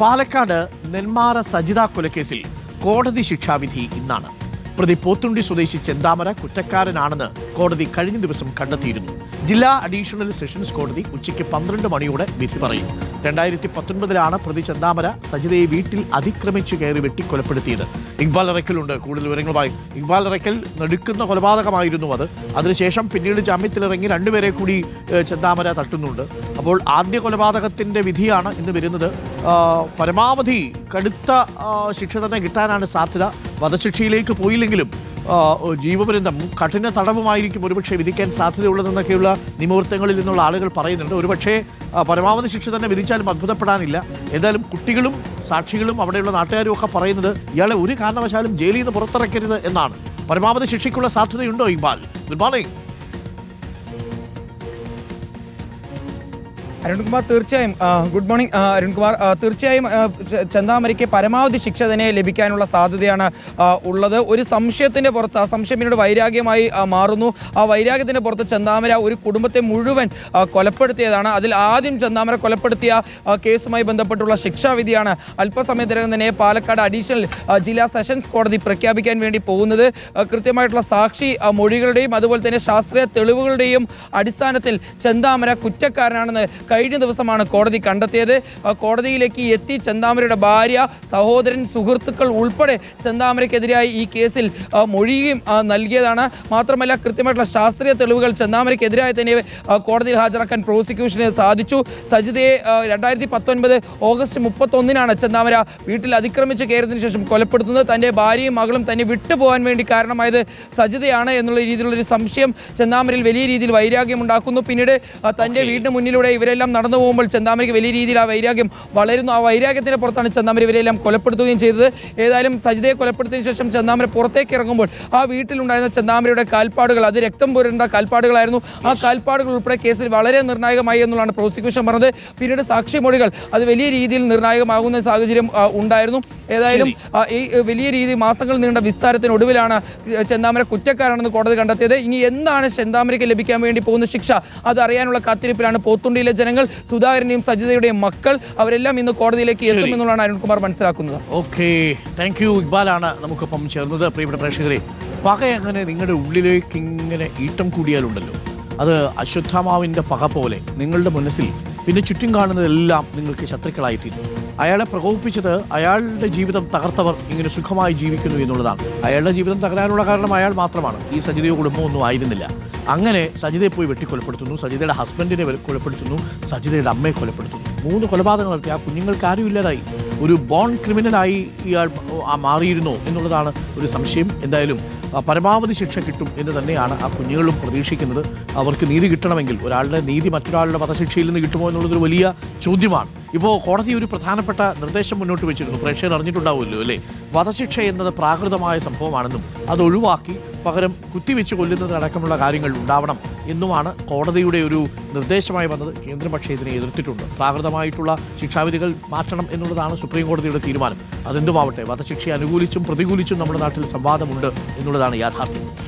പാലക്കാട് നെന്മാറ സജിത കൊലക്കേസിൽ കോടതി ശിക്ഷാവിധി ഇന്നാണ്. പ്രതി പോത്തുണ്ടി സ്വദേശി ചെന്താമര കുറ്റക്കാരനാണെന്ന് കോടതി കഴിഞ്ഞ ദിവസം കണ്ടെത്തിയിരുന്നു. ജില്ലാ അഡീഷണൽ സെഷൻസ് കോടതി ഉച്ചയ്ക്ക് പന്ത്രണ്ട് മണിയോടെ വിധി പറയും. രണ്ടായിരത്തി പത്തൊൻപതിലാണ് പ്രതി ചെന്താമര സജിതയെ വീട്ടിൽ അതിക്രമിച്ചു കയറി വെട്ടിക്കൊലപ്പെടുത്തിയത്. ഇക്ബാൽ അറയ്ക്കലുണ്ട്. കൂടുതൽ വിവരങ്ങളുമായി ഇക്ബാൽ അറയ്ക്കൽ നടുക്കുന്ന കൊലപാതകമായിരുന്നു അത്. അതിനുശേഷം പിന്നീട് ജാമ്യത്തിലിറങ്ങി രണ്ടുപേരെ കൂടി ചെന്താമര തട്ടുന്നുണ്ട്. അപ്പോൾ ആദ്യ കൊലപാതകത്തിന്റെ വിധിയാണ് ഇന്ന് വരുന്നത്. പരമാവധി കടുത്ത ശിക്ഷ തന്നെ കിട്ടാനാണ് സാധ്യത. വധശിക്ഷയിലേക്ക് പോയില്ലെങ്കിലും ജീവപര്യന്തം കഠിന തടവുമായിരിക്കും ഒരുപക്ഷെ വിധിക്കാൻ സാധ്യതയുള്ളതെന്നൊക്കെയുള്ള നിയമവൃത്തങ്ങളിൽ നിന്നുള്ള ആളുകൾ പറയുന്നുണ്ട്. ഒരുപക്ഷെ പരമാവധി ശിക്ഷ തന്നെ വിധിച്ചാലും അത്ഭുതപ്പെടാനില്ല. എന്തായാലും കുട്ടികളും സാക്ഷികളും അവിടെയുള്ള നാട്ടുകാരും ഒക്കെ പറയുന്നത് ഇയാളെ ഒരു കാരണവശാലും ജയിലിൽ നിന്ന് പുറത്തിറക്കരുത് എന്നാണ്. പരമാവധി ശിക്ഷയ്ക്കുള്ള സാധ്യതയുണ്ടോ ഇക്ബാൽ? ഗുഡ് മോർണിംഗ് അരുൺകുമാർ തീർച്ചയായും ഗുഡ് മോർണിംഗ് അരുൺകുമാർ. തീർച്ചയായും ചന്ദാമരിക്ക് പരമാവധി ശിക്ഷ തന്നെ ലഭിക്കാനുള്ള സാധ്യതയാണ് ഉള്ളത്. ഒരു സംശയത്തിന്റെ പുറത്ത് ആ സംശയം പിന്നീട് വൈരാഗ്യമായി മാറുന്നു. ആ വൈരാഗ്യത്തിന്റെ പുറത്ത് ചന്ദാമര ഒരു കുടുംബത്തെ മുഴുവൻ കൊലപ്പെടുത്തിയതാണ്. അതിൽ ആദ്യം ചന്ദാമര കൊലപ്പെടുത്തിയ കേസുമായി ബന്ധപ്പെട്ടുള്ള ശിക്ഷാവിധിയാണ് അല്പസമയത്തിനകം തന്നെ പാലക്കാട് അഡീഷണൽ ജില്ലാ സെഷൻസ് കോടതി പ്രഖ്യാപിക്കാൻ വേണ്ടി പോകുന്നത്. കൃത്യമായിട്ടുള്ള സാക്ഷി മൊഴികളുടെയും അതുപോലെ തന്നെ ശാസ്ത്രീയ തെളിവുകളുടെയും അടിസ്ഥാനത്തിൽ ചന്ദാമര കുറ്റക്കാരനാണെന്ന് കഴിഞ്ഞ ദിവസമാണ് കോടതി കണ്ടെത്തിയത്. കോടതിയിലേക്ക് എത്തി ചെന്താമരയുടെ ഭാര്യ സഹോദരൻ സുഹൃത്തുക്കൾ ഉൾപ്പെടെ ചെന്താമരയ്ക്കെതിരായി ഈ കേസിൽ മൊഴിയും നൽകിയതാണ്. മാത്രമല്ല കൃത്യമായിട്ടുള്ള ശാസ്ത്രീയ തെളിവുകൾ ചെന്താമരയ്ക്കെതിരായി തന്നെ കോടതിയിൽ ഹാജരാക്കാൻ പ്രോസിക്യൂഷന് സാധിച്ചു. സജിതയെ രണ്ടായിരത്തി പത്തൊൻപത് ഓഗസ്റ്റ് മുപ്പത്തൊന്നിനാണ് ചെന്താമര വീട്ടിൽ അതിക്രമിച്ച് കയറിയതിനു ശേഷം കൊലപ്പെടുത്തുന്നത്. തന്റെ ഭാര്യയും മകളും തന്നെ വിട്ടുപോകാൻ വേണ്ടി കാരണമായത് സജിതയാണ് എന്നുള്ള രീതിയിലുള്ള ഒരു സംശയം ചെന്താമരയിൽ വലിയ രീതിയിൽ വൈരാഗ്യം ഉണ്ടാക്കുന്നു പിന്നീട് തന്റെ വീടിന് മുന്നിലൂടെ ഇവരെല്ലാം നടന്നു പോകുമ്പോൾ ചെന്താമരയ്ക്ക് വലിയ രീതിയിൽ ആ വൈരാഗ്യം വളരുന്നു. ആ വൈരാഗ്യത്തിന്റെ പുറത്താണ് ചെന്താമര ഇവരെല്ലാം കൊലപ്പെടുത്തുകയും ചെയ്തത്. ഏതായാലും സജിതയെ കൊലപ്പെടുത്തിയ ശേഷം ചെന്താമര പുറത്തേക്ക് ഇറങ്ങുമ്പോൾ ആ വീട്ടിലുണ്ടായിരുന്ന ചെന്താമരയുടെ കാൽപ്പാടുകൾ അത് രക്തം പുരണ്ട കാൽപ്പാടുകളായിരുന്നു. ആ കാൽപ്പാടുകൾ ഉൾപ്പെടെ കേസിൽ വളരെ നിർണായകമായി എന്നുള്ളതാണ് പ്രോസിക്യൂഷൻ പറഞ്ഞത്. പിന്നീട് സാക്ഷിമൊഴികൾ അത് വലിയ രീതിയിൽ നിർണായകമാകുന്ന സാഹചര്യം ഉണ്ടായിരുന്നു. ഏതായാലും ഈ വലിയ രീതി മാസങ്ങൾ നീണ്ട വിസ്താരത്തിനൊടുവിലാണ് ചെന്താമര കുറ്റക്കാരാണെന്ന് കോടതി കണ്ടെത്തിയത്. ഇനി എന്താണ് ചെന്താമരയ്ക്ക് ലഭിക്കാൻ വേണ്ടി പോകുന്ന ശിക്ഷ? അത് അറിയാനുള്ള കാത്തിരിപ്പിലാണ് പോത്തുണ്ടിയിലെ ജനങ്ങൾ സുധാകരന്റെയും സജിതയുടെയും മക്കൾ അവരെല്ലാം ഇന്ന് കോടതിയിലേക്ക് എത്തും എന്നുള്ളതാണ് അരുൺകുമാർ മനസ്സിലാക്കുന്നത്. ഓക്കെ. താങ്ക് യു ഇക്ബാലാണ് നമുക്കൊപ്പം ചേർന്നത്. പ്രിയപ്പെട്ട പ്രേക്ഷകരെ പക അങ്ങനെ നിങ്ങളുടെ ഉള്ളിലേക്ക് ഇങ്ങനെ ഈട്ടം കൂടിയാലുണ്ടല്ലോ? അത് അശ്വത്ഥാമാവിന്റെ പക പോലെ നിങ്ങളുടെ മനസ്സിൽ പിന്നെ ചുറ്റും കാണുന്നതെല്ലാം നിങ്ങൾക്ക് ശത്രുക്കളായി തീരും അയാളെ പ്രകോപിപ്പിച്ചത് അയാളുടെ ജീവിതം തകർത്തവർ ഇങ്ങനെ സുഖമായി ജീവിക്കുന്നു എന്നുള്ളതാണ്. അയാളുടെ ജീവിതം തകരാനുള്ള കാരണം അയാൾ മാത്രമാണ്. ഈ സജിതയോ കുടുംബമൊന്നും ആയിരുന്നില്ല. അങ്ങനെ സജിതയെ പോയി വെട്ടിക്കൊലപ്പെടുത്തുന്നു സജിതയുടെ ഹസ്ബൻഡിനെ കൊലപ്പെടുത്തുന്നു സജിതയുടെ അമ്മയെ കൊലപ്പെടുത്തുന്നു. മൂന്ന് കൊലപാതകങ്ങൾ നടത്തി. ആ കുഞ്ഞുങ്ങൾക്ക് ആരും ഇല്ലാതായി. ഒരു ബോൺ ക്രിമിനലായി ഇയാൾ മാറിയിരുന്നോ എന്നുള്ളതാണ് ഒരു സംശയം. എന്തായാലും പരമാവധി ശിക്ഷ കിട്ടും എന്ന് തന്നെയാണ് ആ കുഞ്ഞുങ്ങളും പ്രതീക്ഷിക്കുന്നത്. അവർക്ക് നീതി കിട്ടണമെങ്കിൽ ഒരാളുടെ നീതി മറ്റൊരാളുടെ വധശിക്ഷയിൽ നിന്ന് കിട്ടുമോ എന്നുള്ളതൊരു വലിയ ചോദ്യമാണ്. ഇപ്പോൾ കോടതി ഒരു പ്രധാനപ്പെട്ട നിർദ്ദേശം മുന്നോട്ട് വെച്ചിരുന്നു. പ്രേക്ഷകർ അറിഞ്ഞിട്ടുണ്ടാവുമല്ലോ അല്ലേ? വധശിക്ഷ എന്നത് പ്രാകൃതമായ സംഭവമാണെന്നും അത് ഒഴിവാക്കി പകരം കുത്തിവെച്ച് കൊല്ലുന്നതടക്കമുള്ള കാര്യങ്ങൾ ഉണ്ടാവണം എന്നുമാണ് കോടതിയുടെ ഒരു നിർദ്ദേശമായി വന്നത്. കേന്ദ്രം പക്ഷേ ഇതിനെ എതിർത്തിട്ടുണ്ട്. പ്രാകൃതമായിട്ടുള്ള ശിക്ഷാവിധികൾ മാറ്റണം എന്നുള്ളതാണ് സുപ്രീം കോടതിയുടെ തീരുമാനം. അതെന്തുമാവട്ടെ വധശിക്ഷയെ അനുകൂലിച്ചും പ്രതികൂലിച്ചും നമ്മുടെ നാട്ടിൽ സംവാദമുണ്ട് എന്നുള്ളതാണ് യാഥാർത്ഥ്യം.